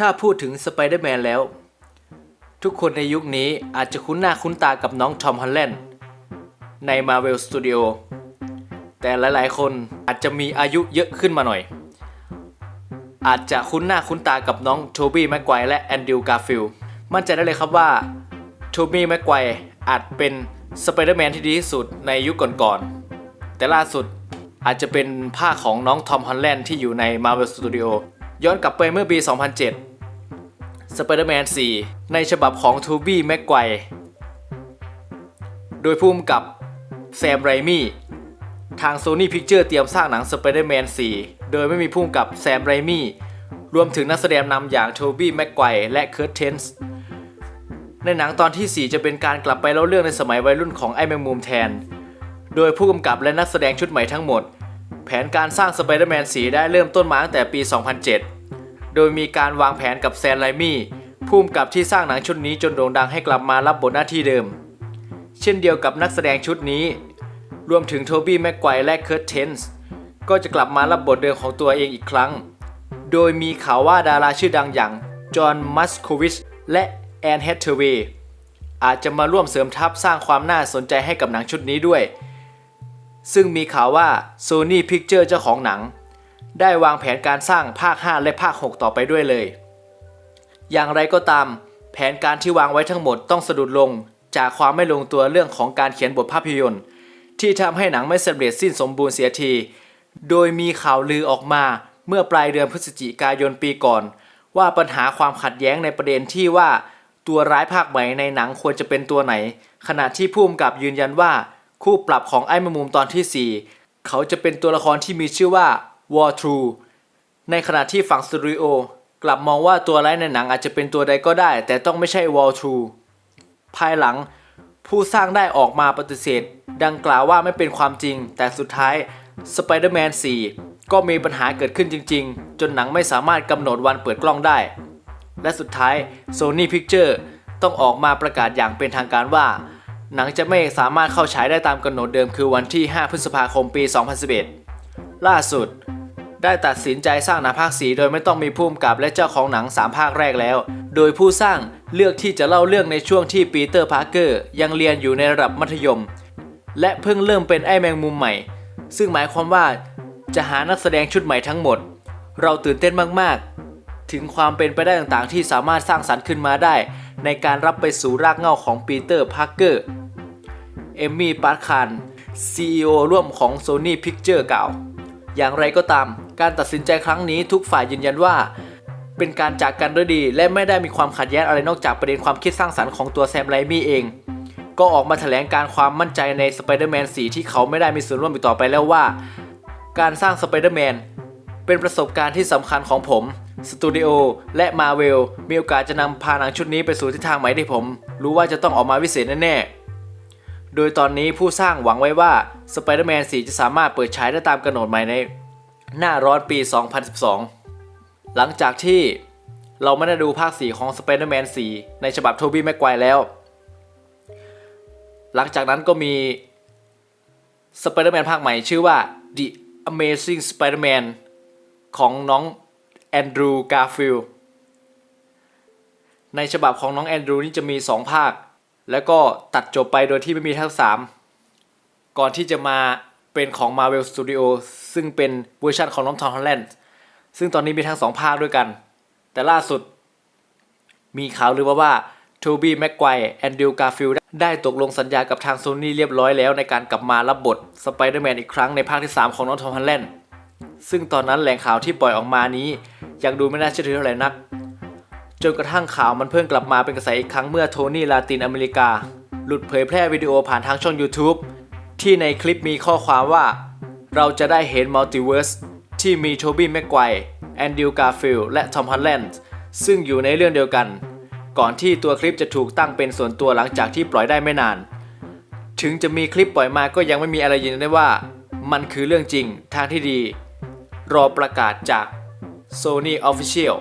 ถ้าพูดถึงสไปเดอร์แมนแล้ว ทุกคนในยุคนี้อาจจะคุ้นหน้าคุ้นตากับน้องทอมฮัลแลนด์ใน Marvel Studio แต่หลายๆ คนอาจจะมีอายุเยอะขึ้นมาหน่อย อาจจะคุ้นหน้าคุ้นตากับน้องโทบี้แม็กไกวและแอนดรูว์กาฟิลมั่นใจได้เลยครับว่าโทบี้แม็กไกว์อาจเป็นสไปเดอร์แมนที่ดีที่สุดในยุคก่อนๆแต่ล่าสุดอาจจะเป็นภาของน้องทอมฮัลแลนด์ที่อยู่ใน Marvel Studio ย้อนกลับไปเมื่อปี 2007 Spider-Man 4 ในฉบับของ t o b y Maguire โดยพุ่มกับแซมไรมี่ทาง Sony Picture เตรียมสร้างหนัง Spider-Man 4 โดยไม่มีพุ่มกับแซมไรมี่รวมถึงนักแสดงนำอย่าง t o b y Maguire และ Kurt t e n s ในหนังตอนที่ 4 จะเป็นการกลับไปเล่าเรื่องในสมัยวัยรุ่นของไอ้แมงมุมแทน โดยผู้กำกับและนักแสดงชุดใหม่ทั้งหมด แผนการสร้าง Spider-Man 4ได้เริ่มต้นมาตั้งแต่ปี 2007 โดยมีการวางแผนกับแซนไลมี่ผู้กำกับที่สร้างหนังชุดนี้จนโด่งดังให้กลับมารับบทหน้าที่เดิม เช่นเดียวกับนักแสดงชุดนี้ รวมถึงโทบี้แม็กไกวและเคิร์ตเทนส์ก็จะกลับมารับบทเดิมของตัวเองอีกครั้ง โดยมีข่าวว่าดาราชื่อดังอย่างจอห์นมัสโควิชและแอนแฮทเทเวย์อาจจะมาร่วมเสริมทัพสร้างความน่าสนใจให้กับหนังชุดนี้ด้วย ซึ่งมีข่าวว่า Sony Picture เจ้าของหนัง ได้วางแผนการสร้างภาค 5 และภาค 6 ต่อไปด้วยเลย อย่างไรก็ตาม แผนการที่วางไว้ทั้งหมดต้องสะดุดลง จากความไม่ลงตัวเรื่องของการเขียนบทภาพยนตร์ ที่ทำให้หนังไม่สำเร็จสิ้นสมบูรณ์เสียที โดยมีข่าวลือออกมาเมื่อปลายเดือนพฤศจิกายนปีก่อน ว่าปัญหาความขัดแย้งในประเด็นที่ว่าตัวร้ายภาคใหม่ในหนังควรจะเป็นตัวไหน ขณะที่ผู้กำกับยืนยันว่า คู่ปรับของไอ้มมุมตอนที่ 4 เขาจะเป็นตัวละครที่มีชื่อว่า War True ในขณะที่ฝั่งสตูดิโอกลับมองว่าตัวร้ายในหนังอาจจะเป็นตัวใดก็ได้ แต่ต้องไม่ใช่ War True ภายหลังผู้สร้างได้ออกมาปฏิเสธ ดังกล่าวว่าไม่เป็นความจริง แต่สุดท้าย Spider-Man 4 ก็มีปัญหาเกิดขึ้นจริง ๆ จนหนังไม่สามารถกำหนดวันเปิดกล้องได้ และสุดท้าย Sony Picture ต้องออกมาประกาศอย่างเป็นทางการว่า หนังจะไม่สามารถเข้าฉายได้ตามกำหนดเดิมคือวันที่ 5 พฤษภาคมปี 2011 ล่าสุด ได้ตัดสินใจสร้างหนังภาค4โดยไม่ต้องมีผู้กำกับและเจ้าของหนัง 3 ภาคแรกแล้ว โดยผู้สร้างเลือกที่จะเล่าเรื่องในช่วงที่ปีเตอร์พาร์เกอร์ยังเรียนอยู่ในระดับมัธยม และเพิ่งเริ่มเป็นไอแมงมุมใหม่ ซึ่งหมายความว่าจะหานักแสดงชุดใหม่ทั้งหมด เราตื่นเต้นมากๆ ถึงความเป็นไปได้ต่างๆ ที่สามารถสร้างสรรค์ขึ้นมาได้ ในการรับไปสู่รากเหง้าของปีเตอร์พาร์เกอร์เอมมี่ปาร์คาน CEO ร่วมของ Sony Picture กล่าว อย่างไรก็ตาม การตัดสินใจครั้งนี้ทุกฝ่ายยืนยันว่า เป็นการจากกันด้วยดี และไม่ได้มีความขัดแย้งอะไรนอกจากประเด็นความคิดสร้างสรรค์ของตัวแซมไรมี่เอง ก็ออกมาแถลงการความมั่นใจใน Spider-Man 4ที่เขาไม่ได้มีส่วนร่วมอีกต่อไปแล้วว่า การสร้าง Spider-Man เป็นประสบการณ์ที่สำคัญของผมสตูดิโอและมาเวลมีโอกาสจะนำพาหนังชุดนี้ไปสู่ทิศทางใหม่ที่ผม รู้ว่าจะต้องออกมาวิเศษแน่ๆ โดยตอนนี้ผู้สร้างหวังไว้ว่า Spider-Man 4จะสามารถเปิดฉายได้ตามกำหนดใหม่ใน หน้าร้อนปี 2012 หลังจากที่เราไม่ได้ดูภาค 4 ของ Spider-Man 4 ในฉบับโทบี้แม็กไกว์แล้ว หลังจากนั้นก็มี Spider-Man ภาคใหม่ชื่อว่า The Amazing Spider-Man ของน้องแอนดรูว์ กาฟิลในฉบับของน้องแอนดรูว์นี่จะมี 2 ภาค แล้วก็ตัดจบไปโดยที่ไม่มีทั้ง3ก่อนที่จะมา เป็นของ Marvel Studio ซึ่งเป็นเวอร์ชันของน้องทอมฮอลแลนด์ซึ่งตอนนี้มีทั้ง2ภาคด้วยกัน แต่ล่าสุด มีข่าวลือมาว่าโทบี้แม็กไกวร์แอนดรูว์การ์ฟิลได้ตกลงสัญญากับทางโซนี่เรียบร้อยแล้วในการกลับมารับบทสไปเดอร์แมนอีกครั้งในภาคที่ 3 ของน้องทอมฮอลแลนด์ซึ่งตอนนั้นแหล่งข่าวที่ปล่อยออกมานี้ยังดูไม่น่าเชื่อถือเท่าไหร่นัก จนกระทั่งข่าวมันเพิ่งกลับมาเป็นกระแสอีกครั้งเมื่อโทนี่ลาตินอเมริกา หลุดเผยแพร่วิดีโอผ่านทางช่อง YouTube ที่ในคลิปมีข้อความว่า เราจะได้เห็นมัลติเวิร์สที่มีโทบี้แม็กไกวแอนดิวกาฟิลและทอมฮัลแลนด์ซึ่งอยู่ในเรื่องเดียวกัน ก่อนที่ตัวคลิปจะถูกตั้งเป็นส่วนตัวหลังจากที่ปล่อยได้ไม่นาน ถึงจะมีคลิปปล่อยมาก็ยังไม่มีอะไรยืนยันได้ว่า มันคือเรื่องจริงทางที่ดี รอประกาศจาก Sony Official